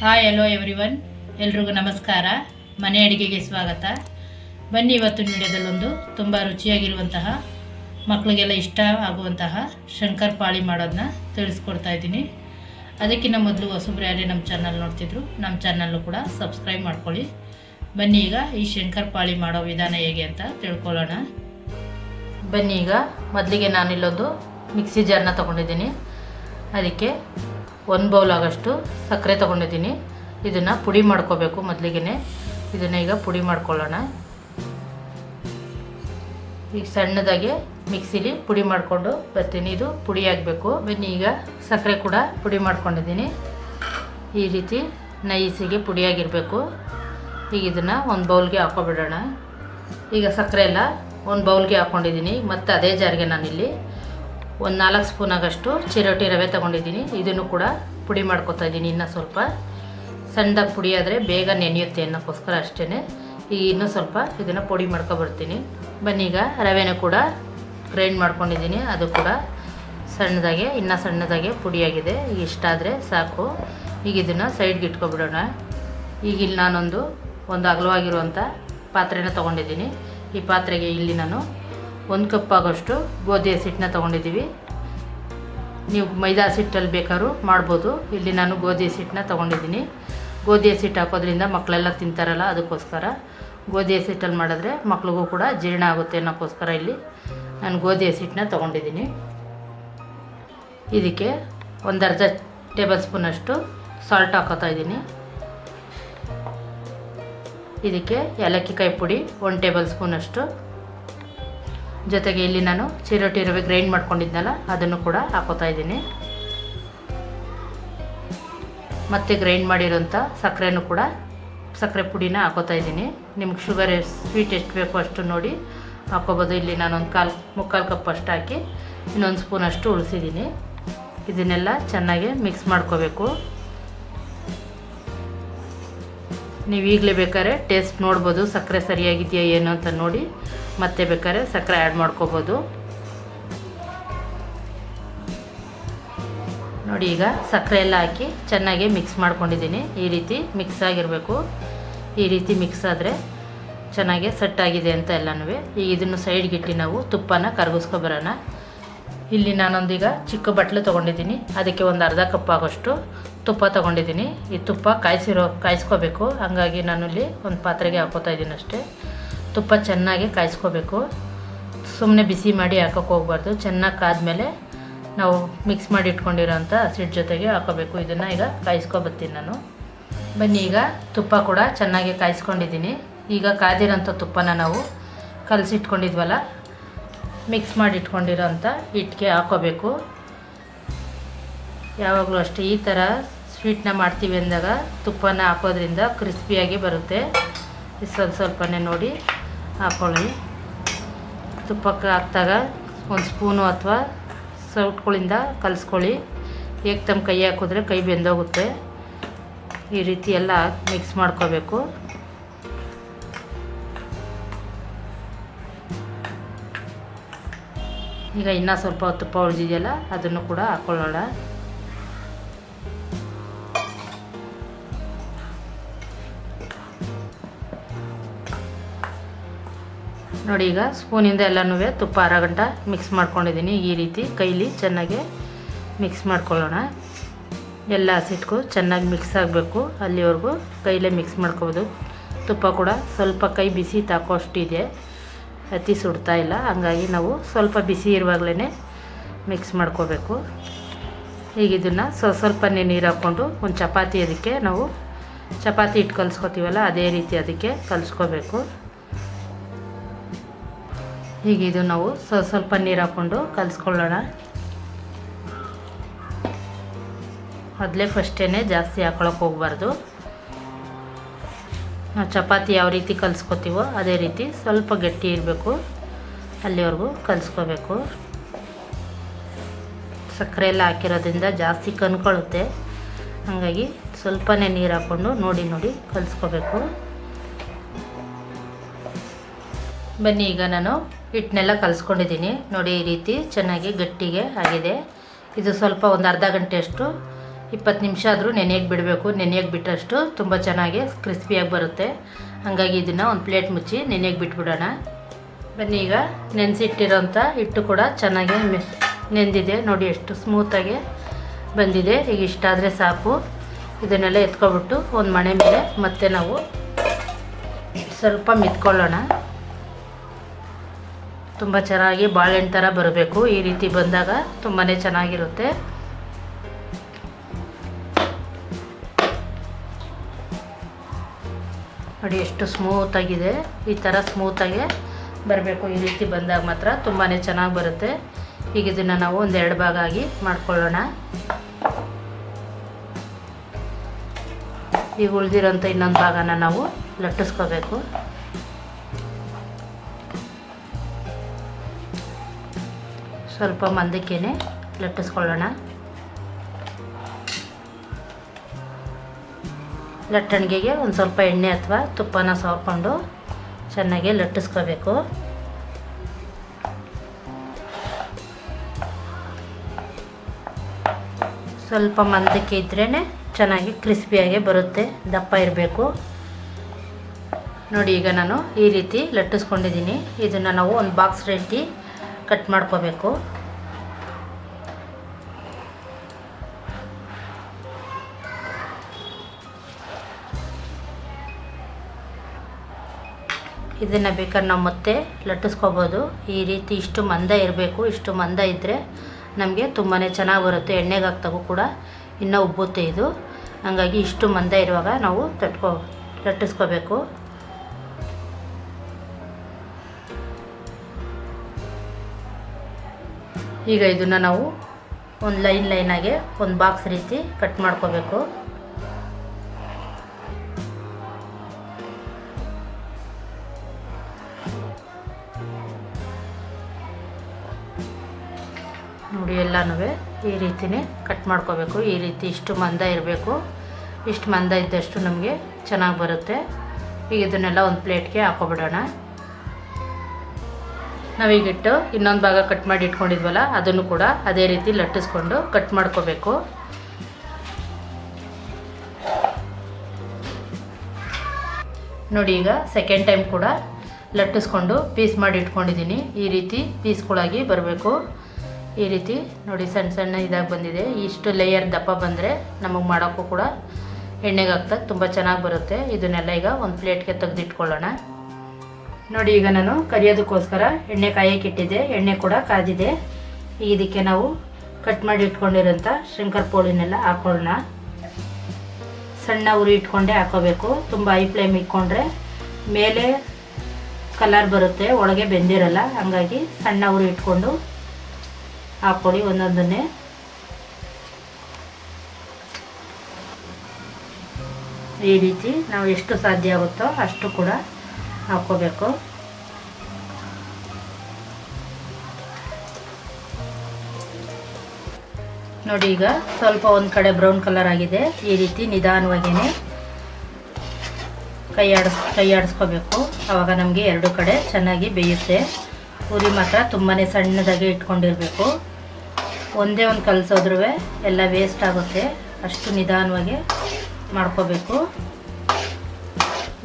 Hi hello every one ಎಲ್ರಿಗೂ ನಮಸ್ಕಾರ. ಮನೆ ಅಡುಗೆಗೆ ಸ್ವಾಗತ. ಬನ್ನಿ ಇವತ್ತು ವಿಡಿಯೋದಲ್ಲೊಂದು ತುಂಬ ರುಚಿಯಾಗಿರುವಂತಹ ಮಕ್ಕಳಿಗೆಲ್ಲ ಇಷ್ಟ ಆಗುವಂತಹ ಶಂಕರ್ ಪಾಳಿ ಮಾಡೋದನ್ನ ತಿಳಿಸ್ಕೊಡ್ತಾ ಇದ್ದೀನಿ. ಅದಕ್ಕಿಂತ ಮೊದಲು ಹೊಸಬ್ರು ಯಾರೇ ನಮ್ಮ ಚಾನಲ್ ನೋಡ್ತಿದ್ರು, ನಮ್ಮ ಚಾನಲ್ಲು ಕೂಡ ಸಬ್ಸ್ಕ್ರೈಬ್ ಮಾಡ್ಕೊಳ್ಳಿ. ಬನ್ನಿ ಈಗ ಈ ಶಂಕರ್ ಪಾಳಿ ಮಾಡೋ ವಿಧಾನ ಹೇಗೆ ಅಂತ ತಿಳ್ಕೊಳ್ಳೋಣ. ಬನ್ನಿ ಈಗ ಮೊದಲಿಗೆ ನಾನಿಲ್ಲೊಂದು ಮಿಕ್ಸಿ ಜಾರ್ನ ತೊಗೊಂಡಿದ್ದೀನಿ. ಅದಕ್ಕೆ ಒಂದು ಬೌಲ್ ಆಗೋಷ್ಟು ಸಕ್ಕರೆ ತೊಗೊಂಡಿದ್ದೀನಿ. ಇದನ್ನು ಪುಡಿ ಮಾಡ್ಕೋಬೇಕು ಮೊದಲಿಗೆ ಇದನ್ನು ಈಗ ಪುಡಿ ಮಾಡ್ಕೊಳ್ಳೋಣ. ಈಗ ಸಣ್ಣದಾಗಿ ಮಿಕ್ಸಿಲಿ ಪುಡಿ ಮಾಡಿಕೊಂಡು ಬರ್ತೀನಿ. ಇದು ಪುಡಿ ಆಗಬೇಕು. ಬನ್ನಿ ಈಗ ಸಕ್ಕರೆ ಕೂಡ ಪುಡಿ ಮಾಡ್ಕೊಂಡಿದ್ದೀನಿ. ಈ ರೀತಿ ನೈಸಿಗೆ ಪುಡಿಯಾಗಿರಬೇಕು ಈಗ ಇದನ್ನು ಒಂದು ಬೌಲ್ಗೆ ಹಾಕೊಬಿಡೋಣ. ಈಗ ಸಕ್ಕರೆ ಎಲ್ಲ ಒಂದು ಬೌಲ್ಗೆ ಹಾಕ್ಕೊಂಡಿದ್ದೀನಿ ಮತ್ತು ಅದೇ ಜಾರಿಗೆ ನಾನಿಲ್ಲಿ ಒಂದು ನಾಲ್ಕು ಸ್ಪೂನ್ ಆಗಷ್ಟು ಚಿರೋಟಿ ರವೆ ತೊಗೊಂಡಿದ್ದೀನಿ. ಇದನ್ನು ಕೂಡ ಪುಡಿ ಮಾಡ್ಕೊತಾ ಇದ್ದೀನಿ ಇನ್ನೂ ಸ್ವಲ್ಪ. ಸಣ್ಣದಾಗಿ ಪುಡಿ ಆದರೆ ಬೇಗ ನೆನೆಯುತ್ತೆ ಅನ್ನೋಕ್ಕೋಸ್ಕರ ಅಷ್ಟೇ ಈಗ ಇನ್ನೂ ಸ್ವಲ್ಪ ಇದನ್ನು ಪುಡಿ ಮಾಡ್ಕೊಬರ್ತೀನಿ. ಬನ್ನಿ, ಈಗ ರವೆನೂ ಕೂಡ ಗ್ರೈಂಡ್ ಮಾಡ್ಕೊಂಡಿದ್ದೀನಿ. ಅದು ಕೂಡ ಸಣ್ಣದಾಗೆ, ಇನ್ನೂ ಸಣ್ಣದಾಗೆ ಪುಡಿಯಾಗಿದೆ. ಈಗ ಇಷ್ಟಾದರೆ ಸಾಕು. ಈಗ ಇದನ್ನು ಸೈಡ್ಗೆ ಇಟ್ಕೊಬಿಡೋಣ. ಈಗ ಇಲ್ಲಿ ನಾನೊಂದು, ಒಂದು ಅಗಲವಾಗಿರುವಂಥ ಪಾತ್ರೆನ ತೊಗೊಂಡಿದ್ದೀನಿ. ಈ ಪಾತ್ರೆಗೆ ಇಲ್ಲಿ ನಾನು ಒಂದು ಕಪ್ ಆಗೋಷ್ಟು ಗೋಧಿ ಹಸಿಟ್ಟನ್ನ ತೊಗೊಂಡಿದ್ದೀವಿ. ನೀವು ಮೈದಾ ಹಸಿಟ್ಟಲ್ಲಿ ಬೇಕಾದ್ರೂ ಮಾಡ್ಬೋದು. ಇಲ್ಲಿ ನಾನು ಗೋಧಿ ಹಸಿಟ್ಟನ್ನ ತೊಗೊಂಡಿದ್ದೀನಿ. ಗೋಧಿ ಹಸಿಟ್ಟು ಹಾಕೋದ್ರಿಂದ ಮಕ್ಕಳೆಲ್ಲ ತಿಂತಾರಲ್ಲ, ಅದಕ್ಕೋಸ್ಕರ. ಗೋಧಿ ಹಸಿಟ್ಟಲ್ಲಿ ಮಾಡಿದ್ರೆ ಮಕ್ಳಿಗೂ ಕೂಡ ಜೀರ್ಣ ಆಗುತ್ತೆ ಅನ್ನೋಕ್ಕೋಸ್ಕರ ಇಲ್ಲಿ ನಾನು ಗೋಧಿ ಹಸಿಟ್ಟನ್ನ ತೊಗೊಂಡಿದ್ದೀನಿ. ಇದಕ್ಕೆ ಒಂದು ಅರ್ಧ ಟೇಬಲ್ ಸ್ಪೂನಷ್ಟು ಸಾಲ್ಟ್ ಹಾಕೋತಾ ಇದ್ದೀನಿ. ಇದಕ್ಕೆ ಏಲಕ್ಕಿ ಕಾಯಿ ಪುಡಿ, ಒಂದು ಟೇಬಲ್ ಸ್ಪೂನಷ್ಟು ಜೊತೆಗೆ ಇಲ್ಲಿ ನಾನು ಚಿರೋಟಿ ರವೆ ಗ್ರೈಂಡ್ ಮಾಡ್ಕೊಂಡಿದ್ದೆನಲ್ಲ, ಅದನ್ನು ಕೂಡ ಹಾಕೋತಾ ಇದ್ದೀನಿ. ಮತ್ತು ಗ್ರೈಂಡ್ ಮಾಡಿರೋಂಥ ಸಕ್ಕರೆನೂ ಕೂಡ ಸಕ್ಕರೆ ಪುಡಿನ ಹಾಕೋತಾ ಇದ್ದೀನಿ. ನಿಮ್ಗೆ ಶುಗರ್ ಸ್ವೀಟ್ ಎಷ್ಟು ಬೇಕೋ ಅಷ್ಟು ನೋಡಿ ಹಾಕೋಬೋದು. ಇಲ್ಲಿ ನಾನೊಂದು ಕಾಲು, ಮುಕ್ಕಾಲು ಕಪ್ ಅಷ್ಟು ಹಾಕಿ ಇನ್ನೊಂದು ಸ್ಪೂನ್ ಅಷ್ಟು ಉಳಿಸಿದ್ದೀನಿ. ಇದನ್ನೆಲ್ಲ ಚೆನ್ನಾಗಿ ಮಿಕ್ಸ್ ಮಾಡ್ಕೋಬೇಕು. ನೀವು ಈಗಲೇ ಬೇಕಾದ್ರೆ ಟೇಸ್ಟ್ ನೋಡ್ಬೋದು ಸಕ್ಕರೆ ಸರಿಯಾಗಿದೆಯಾ ಏನು ಅಂತ ನೋಡಿ. ಮತ್ತೆ ಬೇಕಾದ್ರೆ ಸಕ್ಕರೆ ಆ್ಯಡ್ ಮಾಡ್ಕೋಬೋದು. ನೋಡಿ ಈಗ ಸಕ್ಕರೆ ಎಲ್ಲ ಹಾಕಿ ಚೆನ್ನಾಗಿ ಮಿಕ್ಸ್ ಮಾಡ್ಕೊಂಡಿದ್ದೀನಿ. ಈ ರೀತಿ ಮಿಕ್ಸ್ ಆಗಿರಬೇಕು. ಈ ರೀತಿ ಮಿಕ್ಸ್ ಆದರೆ ಚೆನ್ನಾಗಿ ಸೆಟ್ ಆಗಿದೆ ಅಂತ ಎಲ್ಲನೂ ಈಗ ಇದನ್ನು ಸೈಡ್ಗಿಟ್ಟು ನಾವು ತುಪ್ಪನ ಕರಗಿಸ್ಕೊಬರೋಣ ಇಲ್ಲಿ ನಾನೊಂದೀಗ ಚಿಕ್ಕ ಬಟ್ಲು ತೊಗೊಂಡಿದ್ದೀನಿ. ಅದಕ್ಕೆ ಒಂದು ಅರ್ಧ ಕಪ್ ಆಗೋಷ್ಟು ತುಪ್ಪ ತೊಗೊಂಡಿದ್ದೀನಿ. ಈ ತುಪ್ಪ ಕಾಯಿಸಿರೋ, ಕಾಯಿಸ್ಕೋಬೇಕು. ಹಾಗಾಗಿ ನಾನು ಇಲ್ಲಿ ಒಂದು ಪಾತ್ರೆಗೆ ಹಾಕೋತಾ ಇದ್ದೀನಿ ಅಷ್ಟೇ. ತುಪ್ಪ ಚೆನ್ನಾಗಿ ಕಾಯಿಸ್ಕೋಬೇಕು. ಸುಮ್ಮನೆ ಬಿಸಿ ಮಾಡಿ ಹಾಕೋಕೆ ಹೋಗ್ಬಾರ್ದು. ಚೆನ್ನಾಗಿ ಕಾದ್ಮೇಲೆ ನಾವು ಮಿಕ್ಸ್ ಮಾಡಿ ಇಟ್ಕೊಂಡಿರೋಂಥ ಹಸಿಟ್ಟು ಜೊತೆಗೆ ಹಾಕೋಬೇಕು. ಇದನ್ನು ಈಗ ಕಾಯಿಸ್ಕೊಬತ್ತೀನಿ ನಾನು. ಬನ್ನಿ, ಈಗ ತುಪ್ಪ ಕೂಡ ಚೆನ್ನಾಗಿ ಕಾಯಿಸ್ಕೊಂಡಿದ್ದೀನಿ. ಈಗ ಕಾದಿರೋಂಥ ತುಪ್ಪನ ನಾವು ಕಲಸಿಟ್ಕೊಂಡಿದ್ವಲ್ಲ ಮಿಕ್ಸ್ ಮಾಡಿ ಇಟ್ಕೊಂಡಿರೋಂಥ ಹಿಟ್ಟಿಗೆ ಹಾಕೋಬೇಕು. ಯಾವಾಗಲೂ ಅಷ್ಟೇ ಈ ಥರ ಸ್ವೀಟ್ನ ಮಾಡ್ತೀವಿ ಅಂದಾಗ ತುಪ್ಪನ ಹಾಕೋದ್ರಿಂದ ಕ್ರಿಸ್ಪಿಯಾಗಿ ಬರುತ್ತೆ. ಸ್ವಲ್ಪ ಸ್ವಲ್ಪನೇ ನೋಡಿ. ಹಾಕ್ಕೊಳ್ಳಿ ತುಪ್ಪಕ್ಕೆ ಹಾಕಿದಾಗ ಒಂದು ಸ್ಪೂನು ಅಥವಾ ಸೌಟ್ಗಳಿಂದ ಕಲಿಸ್ಕೊಳ್ಳಿ. ಹೇಗೆ ತಮ್ಮ ಕೈ ಹಾಕಿದ್ರೆ ಕೈ ಬೆಂದೋಗುತ್ತೆ. ಈ ರೀತಿ ಎಲ್ಲ ಮಿಕ್ಸ್ ಮಾಡ್ಕೋಬೇಕು. ಈಗ ಇನ್ನೂ ಸ್ವಲ್ಪ ತುಪ್ಪ ಉಳಿದಿದೆಯಲ್ಲ, ಅದನ್ನು ಕೂಡ ಹಾಕ್ಕೊಳ್ಳೋಣ ನೋಡಿ ಈಗ ಸ್ಪೂನಿಂದ ಎಲ್ಲನೂ ತುಪ್ಪ ಅರ ಗಂಟ ಮಿಕ್ಸ್ ಮಾಡ್ಕೊಂಡಿದ್ದೀನಿ. ಈ ರೀತಿ ಕೈಲಿ ಚೆನ್ನಾಗಿ ಮಿಕ್ಸ್ ಮಾಡ್ಕೊಳ್ಳೋಣ. ಎಲ್ಲ ಹಸಿಟ್ಗೂ ಚೆನ್ನಾಗಿ ಮಿಕ್ಸ್ ಆಗಬೇಕು. ಅಲ್ಲಿವರೆಗೂ ಕೈಲೇ ಮಿಕ್ಸ್ ಮಾಡ್ಕೋಬೋದು. ತುಪ್ಪ ಕೂಡ ಸ್ವಲ್ಪ ಕೈ ಬಿಸಿ ತಾಕೋಷ್ಟಿದೆ. ಅತಿ ಸುಡ್ತಾ ಇಲ್ಲ. ಹಂಗಾಗಿ ನಾವು ಸ್ವಲ್ಪ ಬಿಸಿ ಇರುವಾಗಲೇ ಮಿಕ್ಸ್ ಮಾಡ್ಕೋಬೇಕು. ಈಗ ಇದನ್ನು ಸ್ವ ಸ್ವಲ್ಪನೇ ನೀರು ಹಾಕ್ಕೊಂಡು ಒಂದು ಚಪಾತಿ ಅದಕ್ಕೆ ನಾವು ಚಪಾತಿ ಹಿಟ್ಟು ಕಲಿಸ್ಕೊತೀವಲ್ಲ, ಅದೇ ರೀತಿ ಅದಕ್ಕೆ ಕಲಿಸ್ಕೋಬೇಕು. ಈಗ ಇದು ನಾವು ಸ್ವ ಸ್ವಲ್ಪ ನೀರು ಹಾಕ್ಕೊಂಡು ಕಲಿಸ್ಕೊಳ್ಳೋಣ. ಮೊದಲೇ ಫಸ್ಟೇ ಜಾಸ್ತಿ ಹಾಕೊಳಕ್ಕೆ ಹೋಗ್ಬಾರ್ದು. ನಾವು ಚಪಾತಿ ಯಾವ ರೀತಿ ಕಲಿಸ್ಕೋತೀವೋ ಅದೇ ರೀತಿ ಸ್ವಲ್ಪ ಗಟ್ಟಿ ಇರಬೇಕು. ಅಲ್ಲಿವರೆಗೂ ಕಲಿಸ್ಕೋಬೇಕು. ಸಕ್ಕರೆ ಎಲ್ಲ ಹಾಕಿರೋದ್ರಿಂದ ಜಾಸ್ತಿ ಕನ್ಕೊಳ್ಳುತ್ತೆ ಹಾಗಾಗಿ ಸ್ವಲ್ಪನೇ ನೀರು ಹಾಕ್ಕೊಂಡು ನೋಡಿ ನೋಡಿ ಕಲಿಸ್ಕೋಬೇಕು. ಬನ್ನಿ, ಈಗ ನಾನು ಹಿಟ್ಟನ್ನೆಲ್ಲ ಕಲಿಸ್ಕೊಂಡಿದ್ದೀನಿ. ನೋಡಿ, ಈ ರೀತಿ ಚೆನ್ನಾಗಿ ಗಟ್ಟಿಗೆ ಆಗಿದೆ. ಇದು ಸ್ವಲ್ಪ ಒಂದು ಅರ್ಧ ಗಂಟೆಯಷ್ಟು, ಇಪ್ಪತ್ತು ನಿಮಿಷ ಆದರೂ ನೆನೆಯಕ್ಕೆ ಬಿಡಬೇಕು. ನೆನೆಯಕ್ಕೆ ಬಿಟ್ಟಷ್ಟು ತುಂಬ ಚೆನ್ನಾಗಿ ಕ್ರಿಸ್ಪಿಯಾಗಿ ಬರುತ್ತೆ. ಹಾಗಾಗಿ ಇದನ್ನು ಒಂದು ಪ್ಲೇಟ್ ಮುಚ್ಚಿ ನೆನೆಯಕ್ಕೆ ಬಿಟ್ಬಿಡೋಣ. ಬನ್ನಿ, ಈಗ ನೆನೆಸಿಟ್ಟಿರೋಂಥ ಹಿಟ್ಟು ಕೂಡ ಚೆನ್ನಾಗಿ ನೆಂದಿದೆ. ನೋಡಿ, ಎಷ್ಟು ಸ್ಮೂತಾಗಿ ಬಂದಿದೆ. ಈಗ ಇಷ್ಟಾದರೆ ಸಾಕು. ಇದನ್ನೆಲ್ಲ ಎತ್ಕೊಬಿಟ್ಟು ಒಂದು ಮಣೆ ಮೇಲೆ ಮತ್ತೆ ನಾವು ಸ್ವಲ್ಪ ಮಿತ್ಕೊಳ್ಳೋಣ. ತುಂಬ ಚೆನ್ನಾಗಿ ಬಾಳೆಹಣ್ಣು ಥರ ಬರಬೇಕು. ಈ ರೀತಿ ಬಂದಾಗ ತುಂಬಾ ಚೆನ್ನಾಗಿರುತ್ತೆ. ನೋಡಿ ಎಷ್ಟು ಸ್ಮೂತಾಗಿದೆ ಈ ಥರ ಸ್ಮೂತಾಗೆ ಬರಬೇಕು. ಈ ರೀತಿ ಬಂದಾಗ ಮಾತ್ರ ತುಂಬಾ ಚೆನ್ನಾಗಿ ಬರುತ್ತೆ. ಈಗ ಇದನ್ನು ನಾವು ಒಂದೆರಡು ಭಾಗ ಆಗಿ ಮಾಡ್ಕೊಳ್ಳೋಣ. ಈಗ ಉಳಿದಿರೋಂಥ ಇನ್ನೊಂದು ಭಾಗನ ನಾವು ಲಟ್ಟಿಸ್ಕೋಬೇಕು. ಸ್ವಲ್ಪ ಮಂದಕ್ಕೇನೆ ಲಟ್ಟಿಸ್ಕೊಳ್ಳೋಣ. ಲಟ್ಟಣಿಗೆಗೆ ಒಂದು ಸ್ವಲ್ಪ ಎಣ್ಣೆ ಅಥವಾ ತುಪ್ಪನ ಸವರ್ಕೊಂಡು ಚೆನ್ನಾಗಿ ಲಟ್ಟಿಸ್ಕೋಬೇಕು. ಸ್ವಲ್ಪ ಮಂದಕ್ಕೆ ಇದ್ರೇ ಚೆನ್ನಾಗಿ ಕ್ರಿಸ್ಪಿಯಾಗಿ ಬರುತ್ತೆ, ದಪ್ಪ ಇರಬೇಕು. ನೋಡಿ, ಈಗ ನಾನು ಈ ರೀತಿ ಲಟ್ಟಿಸ್ಕೊಂಡಿದ್ದೀನಿ. ಇದನ್ನು ನಾವು ಒಂದು ಬಾಕ್ಸ್ ರೀತಿ ಕಟ್ ಮಾಡ್ಕೋಬೇಕು. ಇದನ್ನು ಬೇಕಾದ್ರೆ ನಾವು ಮತ್ತೆ ಲಟ್ಟಿಸ್ಕೋಬೋದು. ಈ ರೀತಿ ಇಷ್ಟು ಮಂದ ಇರಬೇಕು. ಇಷ್ಟು ಮಂದ ಇದ್ದರೆ ನಮಗೆ ತುಂಬಾ ಚೆನ್ನಾಗಿ ಬರುತ್ತೆ. ಎಣ್ಣೆಗೆ ಹಾಕ್ತಾಗೂ ಕೂಡ ಇನ್ನೂ ಉಬ್ಬುತ್ತೆ ಇದು. ಹಾಗಾಗಿ ಇಷ್ಟು ಮಂದ ಇರುವಾಗ ನಾವು ತಟ್ಕೋ ಲಟ್ಟಿಸ್ಕೋಬೇಕು. ಈಗ ಇದನ್ನು ನಾವು ಒಂದು ಲೈನ್ ಲೈನಾಗೆ ಒಂದು ಬಾಕ್ಸ್ ರೀತಿ ಕಟ್ ಮಾಡ್ಕೋಬೇಕು. ನೋಡಿ ಎಲ್ಲನೂ ಈ ರೀತಿನೇ ಕಟ್ ಮಾಡ್ಕೋಬೇಕು. ಈ ರೀತಿ ಇಷ್ಟು ಮಂದ ಇರಬೇಕು. ಇಷ್ಟು ಮಂದ ಇದ್ದಷ್ಟು ನಮಗೆ ಚೆನ್ನಾಗಿ ಬರುತ್ತೆ. ಈಗ ಇದನ್ನೆಲ್ಲ ಒಂದು ಪ್ಲೇಟ್ಗೆ ಹಾಕೊಬಿಡೋಣ. ನಾವೀಗಿಟ್ಟು ಇನ್ನೊಂದು ಭಾಗ ಕಟ್ ಮಾಡಿ ಇಟ್ಕೊಂಡಿದ್ವಲ್ಲ, ಅದನ್ನು ಕೂಡ ಅದೇ ರೀತಿ ಲಟ್ಟಿಸ್ಕೊಂಡು ಕಟ್ ಮಾಡ್ಕೋಬೇಕು. ನೋಡಿ ಈಗ ಸೆಕೆಂಡ್ ಟೈಮ್ ಕೂಡ ಲಟ್ಟಿಸ್ಕೊಂಡು ಪೀಸ್ ಮಾಡಿ ಇಟ್ಕೊಂಡಿದ್ದೀನಿ. ಈ ರೀತಿ ಪೀಸ್ಗಳಾಗಿ ಬರಬೇಕು. ಈ ರೀತಿ ನೋಡಿ ಸಣ್ಣ ಸಣ್ಣ ಇದಾಗಿ ಬಂದಿದೆ. ಇಷ್ಟು ಲೇಯರ್ ದಪ್ಪ ಬಂದರೆ ನಮಗೆ ಮಾಡೋಕ್ಕೂ ಕೂಡ ಎಣ್ಣೆಗೆ ಹಾಕ್ದಾಗ ತುಂಬ ಚೆನ್ನಾಗಿ ಬರುತ್ತೆ. ಇದನ್ನೆಲ್ಲ ಈಗ ಒಂದು ಪ್ಲೇಟ್ಗೆ ತೆಗೆದಿಟ್ಕೊಳ್ಳೋಣ. ನೋಡಿ, ಈಗ ನಾನು ಕರಿಯೋದಕ್ಕೋಸ್ಕರ ಎಣ್ಣೆ ಕಾಯಕ್ಕೆ ಇಟ್ಟಿದ್ದೆ. ಎಣ್ಣೆ ಕೂಡ ಕಾದಿದೆ. ಈಗ ಇದಕ್ಕೆ ನಾವು ಕಟ್ ಮಾಡಿ ಇಟ್ಕೊಂಡಿರೋಂಥ ಶಂಕರ ಪೋಳಿನೆಲ್ಲ ಹಾಕೊಳ್ಳೋಣ. ಸಣ್ಣ ಉರಿ ಇಟ್ಕೊಂಡೇ ಹಾಕೋಬೇಕು. ತುಂಬ ಹೈ ಫ್ಲೇಮ್ ಇಟ್ಕೊಂಡ್ರೆ ಮೇಲೆ ಕಲರ್ ಬರುತ್ತೆ. ಒಳಗೆ ಬೆಂದಿರಲ್ಲ. ಹಂಗಾಗಿ ಸಣ್ಣ ಉರಿ ಇಟ್ಕೊಂಡು ಹಾಕ್ಕೊಳ್ಳಿ ಒಂದೊಂದನ್ನೇ. ಈ ರೀತಿ ನಾವು ಎಷ್ಟು ಸಾಧ್ಯ ಆಗುತ್ತೋ ಅಷ್ಟು ಕೂಡ ಹಾಕ್ಕೋಬೇಕು ನೋಡಿ ಈಗ ಸ್ವಲ್ಪ ಒಂದು ಕಡೆ ಬ್ರೌನ್ ಕಲರ್ ಆಗಿದೆ. ಈ ರೀತಿ ನಿಧಾನವಾಗಿಯೇ ಕೈ ಆಡಿಸ್, ಕೈ ಆಡಿಸ್ಕೋಬೇಕು. ಆವಾಗ ನಮಗೆ ಎರಡು ಕಡೆ ಚೆನ್ನಾಗಿ ಬೇಯುತ್ತೆ. ಉರಿ ಮಾತ್ರ ತುಂಬಾ ಸಣ್ಣದಾಗಿ ಇಟ್ಕೊಂಡಿರಬೇಕು. ಒಂದೇ ಒಂದು ಕಲಸೋದ್ರೂ ಎಲ್ಲ ವೇಸ್ಟ್ ಆಗುತ್ತೆ. ಅಷ್ಟು ನಿಧಾನವಾಗಿ ಮಾಡ್ಕೋಬೇಕು.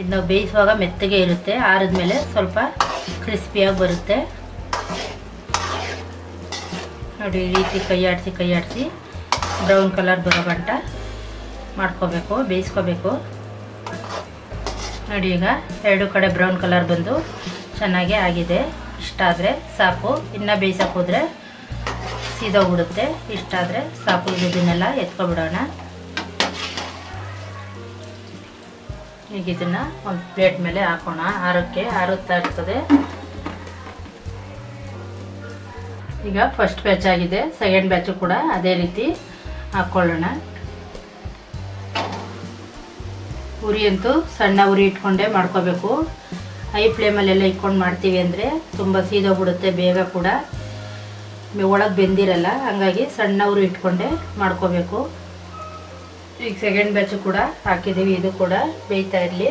ಇನ್ನು ಬೇಯಿಸುವಾಗ ಮೆತ್ತಗೆ ಇರುತ್ತೆ, ಆರಿದ್ಮೇಲೆ ಸ್ವಲ್ಪ ಕ್ರಿಸ್ಪಿಯಾಗಿ ಬರುತ್ತೆ. ನೋಡಿ, ಈ ರೀತಿ ಕೈ ಆಡಿಸಿ ಕೈ ಆಡಿಸಿ ಬ್ರೌನ್ ಕಲರ್ ಬರೋ ಗಂಟ ಮಾಡ್ಕೋಬೇಕು, ಬೇಯಿಸ್ಕೋಬೇಕು. ನೋಡಿ, ಈಗ ಎರಡು ಕಡೆ ಬ್ರೌನ್ ಕಲರ್ ಬಂದು ಚೆನ್ನಾಗಿ ಆಗಿದೆ. ಇಷ್ಟಾದರೆ ಸಾಕು. ಇನ್ನು ಬೇಯಿಸೋಕೆ ಹೋದರೆ ಸೀದೋಗ್ಬಿಡುತ್ತೆ. ಇಷ್ಟಾದರೆ ಸಾಕು. ಇದನ್ನೆಲ್ಲ ಎತ್ಕೊಬಿಡೋಣ. ಈಗ ಇದನ್ನು ಒಂದು ಪ್ಲೇಟ್ ಮೇಲೆ ಹಾಕೋಣ. ಆರೋಕ್ಕೆ ಆರುತ್ತಾ ಇರ್ತದೆ. ಈಗ ಫಸ್ಟ್ ಬ್ಯಾಚ್ ಆಗಿದೆ. ಸೆಕೆಂಡ್ ಬ್ಯಾಚು ಕೂಡ ಅದೇ ರೀತಿ ಹಾಕ್ಕೊಳ್ಳೋಣ ಉರಿ ಅಂತೂ ಸಣ್ಣ ಉರಿ ಇಟ್ಕೊಂಡೇ ಮಾಡ್ಕೋಬೇಕು. ಹೈ ಫ್ಲೇಮಲ್ಲೆಲ್ಲ ಇಟ್ಕೊಂಡು ಮಾಡ್ತೀವಿ ಅಂದರೆ ತುಂಬ ಸೀದೋಗ್ಬಿಡುತ್ತೆ ಬೇಗ ಕೂಡ. ಒಳಗೆ ಬೆಂದಿರಲ್ಲ. ಹಂಗಾಗಿ ಸಣ್ಣ ಉರಿ ಇಟ್ಕೊಂಡೆ ಮಾಡ್ಕೋಬೇಕು. ಈಗ ಸೆಕೆಂಡ್ ಬ್ಯಾಚು ಕೂಡ ಹಾಕಿದ್ದೀವಿ. ಇದು ಕೂಡ ಬೇಯ್ತಾ ಇರಲಿ.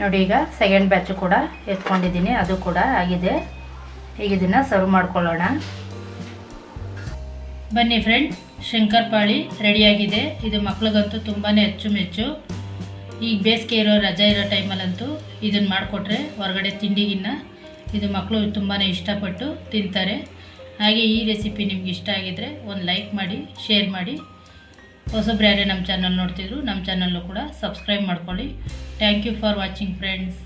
ನೋಡಿ, ಈಗ ಸೆಕೆಂಡ್ ಬ್ಯಾಚು ಕೂಡ ಎತ್ಕೊಂಡಿದ್ದೀನಿ. ಅದು ಕೂಡ ಆಗಿದೆ. ಈಗ ಇದನ್ನು ಸರ್ವ್ ಮಾಡ್ಕೊಳ್ಳೋಣ. ಬನ್ನಿ ಫ್ರೆಂಡ್ ಶಂಕರಪಾಳಿ ರೆಡಿಯಾಗಿದೆ ಇದು ಮಕ್ಳಿಗಂತೂ ತುಂಬಾ ಅಚ್ಚುಮೆಚ್ಚು. ಈಗ ಬೇಸಿಗೆ ಇರೋ ರಜೆ ಇರೋ ಟೈಮಲ್ಲಂತೂ ಇದನ್ನು ಮಾಡಿಕೊಟ್ರೆ ಹೊರಗಡೆ ತಿಂಡಿಗಿನ್ನ ಇದು ಮಕ್ಕಳು ತುಂಬಾ ಇಷ್ಟಪಟ್ಟು ತಿಂತಾರೆ. ಹಾಗೆ ಈ ರೆಸಿಪಿ ನಿಮ್ಗೆ ಇಷ್ಟ ಆಗಿದ್ರೆ ಒಂದು ಲೈಕ್ ಮಾಡಿ ಶೇರ್ ಮಾಡಿ. ಹೊಸಬ್ರು ಯಾರೇ ನಮ್ಮ ಚಾನಲ್ ನೋಡ್ತಿದ್ರು, ನಮ್ಮ ಚಾನಲ್ಲು ಕೂಡ ಸಬ್ಸ್ಕ್ರೈಬ್ ಮಾಡ್ಕೊಳ್ಳಿ. Thank you for watching friends